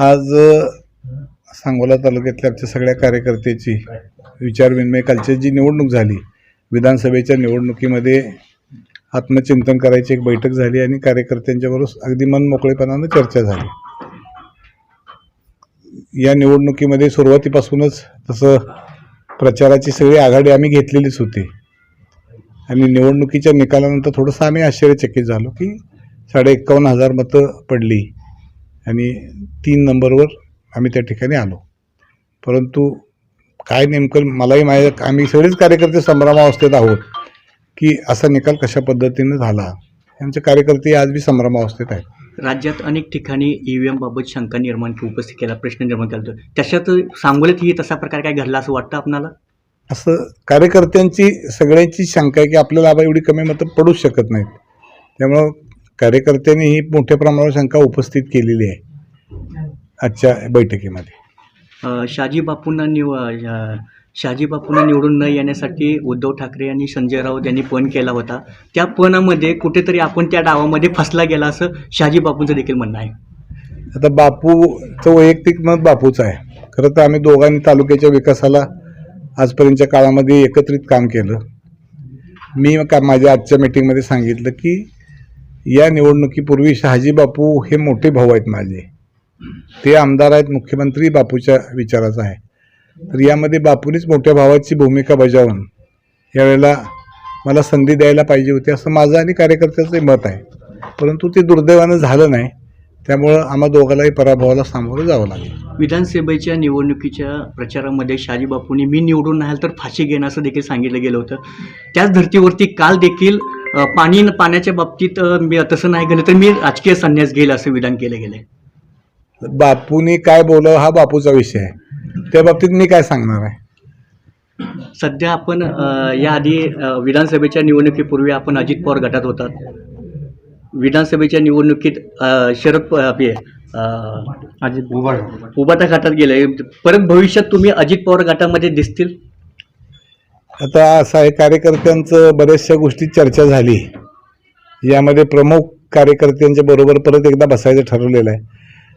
आज सांगोला तालुक्यातल्या आमच्या सगळ्या कार्यकर्त्याची विचारविनिमय कालची जी निवडणूक झाली विधानसभेच्या निवडणुकीमध्ये आत्मचिंतन करायची एक बैठक झाली आणि कार्यकर्त्यांच्याबरोबर अगदी मन मोकळेपणानं चर्चा झाली. या निवडणुकीमध्ये सुरुवातीपासूनच तसं प्रचाराची सगळी आघाडी आम्ही घेतलेलीच होती. आणि निवडणुकीच्या निकालानंतर थोडंसं आम्ही आश्चर्यचकित झालो की साडे एक्कावन्न हजार मतं पडली. आणि तीन नंबरवर आम्ही त्या ठिकाणी आलो. परंतु काय नेमकं मलाही माझ्या आम्ही सगळेच कार्यकर्ते संभ्रमावस्थेत आहोत की असा निकाल कशा पद्धतीनं झाला? आमचे कार्यकर्ते आज बी संभ्रमावस्थेत आहेत. राज्यात अनेक ठिकाणी ईव्हीएम बाबत शंका निर्माण की उपस्थित केला प्रश्न निर्माण केला. त्याच्यात सांगोलीतही तसा प्रकार काय घडला असं वाटतं आपणाला? असं कार्यकर्त्यांची सगळ्यांची शंका आहे की आपल्याला आबा एवढी कमी मतं पडूच शकत नाहीत. त्यामुळं कार्यकर्त्यांनी ही मोठ्या प्रमाणावर शंका उपस्थित केलेली आहे. आजच्या बैठकीमध्ये. अं, शहाजी बापूंना निव अं, शहाजी बापूंना निवडून न येण्यासाठी उद्धव ठाकरे आणि संजय राऊत यांनी पण केला होता. त्या पणामध्ये कुठेतरी आपण त्या डावामध्ये फसला गेला असं शहाजी बापूंचं देखील म्हणणं आहे. आता बापूचं वैयक्तिक मत बापूचं आहे. खरं तर आम्ही दोघांनी तालुक्याच्या विकासाला आजपर्यंतच्या काळामध्ये एकत्रित काम केलं. मी का माझ्या आजच्या मीटिंगमध्ये सांगितलं की या निवडणुकीपूर्वी शहाजी बापू हे मोठे भाऊ आहेत माझे. ते आमदार आहेत मुख्यमंत्री बापूच्या विचाराचा आहे. तर यामध्ये बापूनेच मोठ्या भावाची भूमिका बजावून यावेळेला मला संधी द्यायला पाहिजे होती असं माझं आणि कार्यकर्त्याचं मत आहे. परंतु ते दुर्दैवानं झालं नाही. त्यामुळं आम्हा दोघांनाही पराभवाला सामोरं जावं लागेल. विधानसभेच्या निवडणुकीच्या प्रचारामध्ये शाजी बापूंनी मी निवडून नाही तर फाशी घेणं असं देखील सांगितलं गेलं होतं. त्याच धर्तीवरती काल देखील पाणी पाण्याच्या बाबतीत मी तसं नाही गेलं तर मी राजकीय संन्यास घेईल असं विधान केलं गेलं आहे बापूनी काय बोलावं हा बापूचा विषय आहे. त्या बाबतीत मी काय सांगणार आहे? सध्या आपण याआधी विधानसभेच्या निवडणुकीपूर्वी आपण अजित पवार गटात होतात विधानसभेच्या निवडणुकीत शरद आपले अजित उबाटा गटात गेले. परत भविष्यात तुम्ही अजित पवार गटामध्ये दिसतील? आता असं आहे कार्यकर्त्यांचं बऱ्याचशा गोष्टी चर्चा झाली. यामध्ये प्रमुख कार्यकर्त्यांच्या बरोबर परत एकदा बसायचं ठरवलेलं आहे.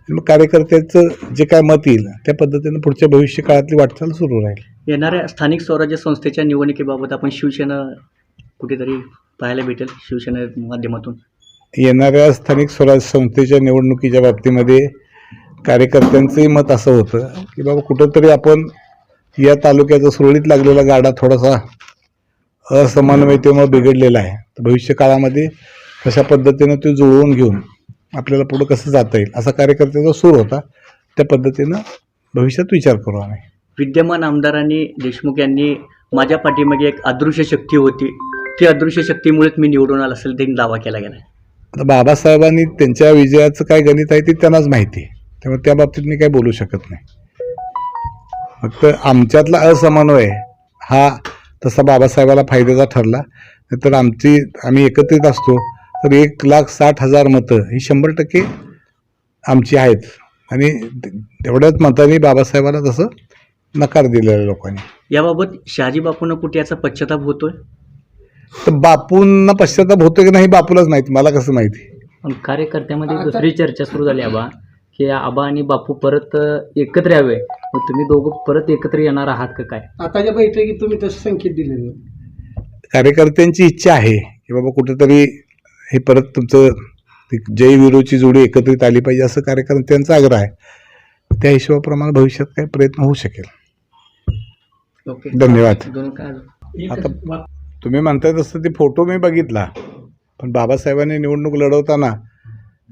मग कार्यकर्त्याचं जे काय मत येईल त्या पद्धतीनं पुढच्या भविष्य काळातली वाटचाल सुरू राहील. येणाऱ्या स्थानिक स्वराज्य संस्थेच्या निवडणुकीबाबत आपण शिवसेना कुठेतरी पाहायला भेटेल शिवसेना माध्यमातून. येणाऱ्या स्थानिक स्वराज्य संस्थेच्या निवडणुकीच्या बाबतीमध्ये कार्यकर्त्यांचंही मत असं होतं की बाबा कुठंतरी आपण या तालुक्याचा सुरळीत लागलेला गाडा थोडासा असमन्वयतेमुळे बिघडलेला आहे. तर भविष्य काळामध्ये कशा पद्धतीनं ते जुळवून घेऊन आपल्याला पुढं कसं जाता येईल असा कार्यकर्त्याचा सूर होता. त्या पद्धतीनं भविष्यात विचार करू आम्ही. विद्यमान आमदारांनी देशमुख यांनी माझ्या पाठीमागे एक अदृश्य शक्ती होती. ती अदृश्य शक्तीमुळेच मी निवडून आला असेल त्यांनी दावा केला गेला. आता बाबासाहेबांनी त्यांच्या विजयाचं काय गणित आहे ते त्यांनाच माहिती आहे. त्यामुळे त्या बाबतीत मी काही बोलू शकत नाही. फक्त आमच्यातला असमन्वय हा तसा बाबासाहेबाला फायद्याचा ठरला. नाहीतर आमची आम्ही एकत्रित असतो तर एक लाख साठ हजार मतं ही शंभर टक्के आमची आहेत. आणि तेवढ्याच मतांनी बाबासाहेबाला तसं नकार दिलेला लोकांनी. याबाबत शहाजी बापूंना कुठे याचा पश्चाताप होतोय? तर बापूंना पश्चाताप होतो की नाही बापूलाच माहिती मला कसं माहिती? पण कार्यकर्त्यामध्ये दुसरी चर्चा सुरू झाली आबा. की आबा आणि बापू परत एकत्र यावे. मग तुम्ही दोघं परत एकत्र येणार आहात का काय? आताच्या बैठकीत तुम्ही तसं संकेत दिलेलं. कार्यकर्त्यांची इच्छा आहे की बाबा कुठेतरी हे परत तुमचं ती जय विरोची जोडी एकत्रित आली पाहिजे असं कार्यकर्त्यांचा आग्रह आहे. त्या हिशोबाप्रमाणे भविष्यात काही प्रयत्न होऊ शकेल. ओके. धन्यवाद. दोन आता तुम्ही म्हणताय तसं ते फोटो मी बघितला. पण बाबासाहेबांनी निवडणूक लढवताना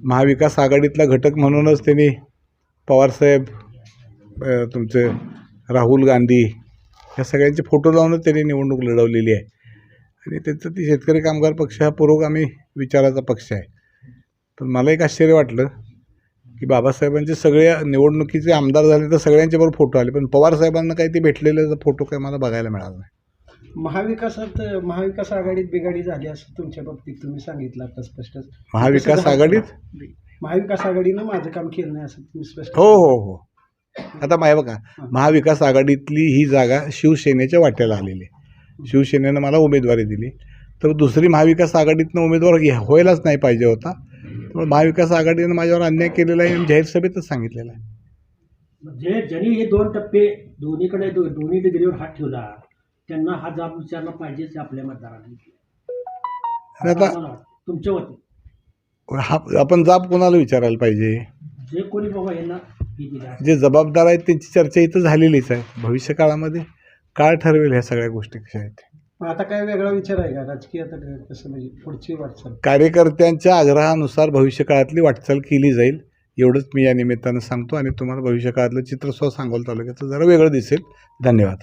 महाविकास आघाडीतला घटक म्हणूनच त्यांनी पवारसाहेब तुमचे राहुल गांधी या सगळ्यांचे फोटो लावूनच त्यांनी निवडणूक लढवलेली आहे. आणि त्यांचं ती शेतकरी कामगार पक्ष हा पुरोगामी विचाराचा पक्ष आहे. पण मला एक आश्चर्य वाटलं की बाबासाहेबांचे सगळे निवडणुकीचे आमदार झाले तर सगळ्यांचे बरोबर फोटो आले पण पवारसाहेबांना काही ते भेटलेले फोटो काही मला बघायला मिळाला नाही. महाविकासात महाविकास आघाडीत बिघाडी झाली असं तुमच्या बाबतीत तुम्ही सांगितलं आता स्पष्ट. महाविकास आघाडीत? महाविकास आघाडीनं माझं काम केलं नाही असं तुम्ही स्पष्ट हो हो हो. आता माय बघा महाविकास आघाडीतली ही जागा शिवसेनेच्या वाट्याला आलेली आहे. शिवसेनेनं मला उमेदवारी दिली. तर दुसरी महाविकास आघाडीतनं उमेदवार घ्या- व्हायलाच नाही पाहिजे होता. त्यामुळे महाविकास आघाडीनं माझ्यावर अन्याय केलेला आहे आणि जाहीर सभेतच सांगितलेलं आहे. म्हणजे ज्यांनी हे दोन टप्पे दोन्हीकडे दो- दोन्ही डिग्रीवर हात ठेवला त्यांना हा जाब विचारला पाहिजेच आपल्या मतदारांनी. आता वाटतं. तुमच्या वतीने. हा आपण जाब कोणाला विचारायला पाहिजे? जे कोणी बाबा यांना हे दिलं जे जबाबदार आहेत त्यांची चर्चा इथं झालेलीच आहे. भविष्य काळामध्ये काळ ठरवेल ह्या सगळ्या गोष्टी कशा आहेत. आता काय वेगळा विचार आहे का? राजकीय आता काय कसं म्हणजे पुढची वाटचाल? कार्यकर्त्यांच्या आग्रहानुसार भविष्य काळातली वाटचाल केली जाईल. एवढंच मी या निमित्तानं सांगतो आणि तुम्हाला भविष्य काळातलं चित्र सुद्धा सांगोल तालुक्याचं जरा वेगळं दिसेल. धन्यवाद.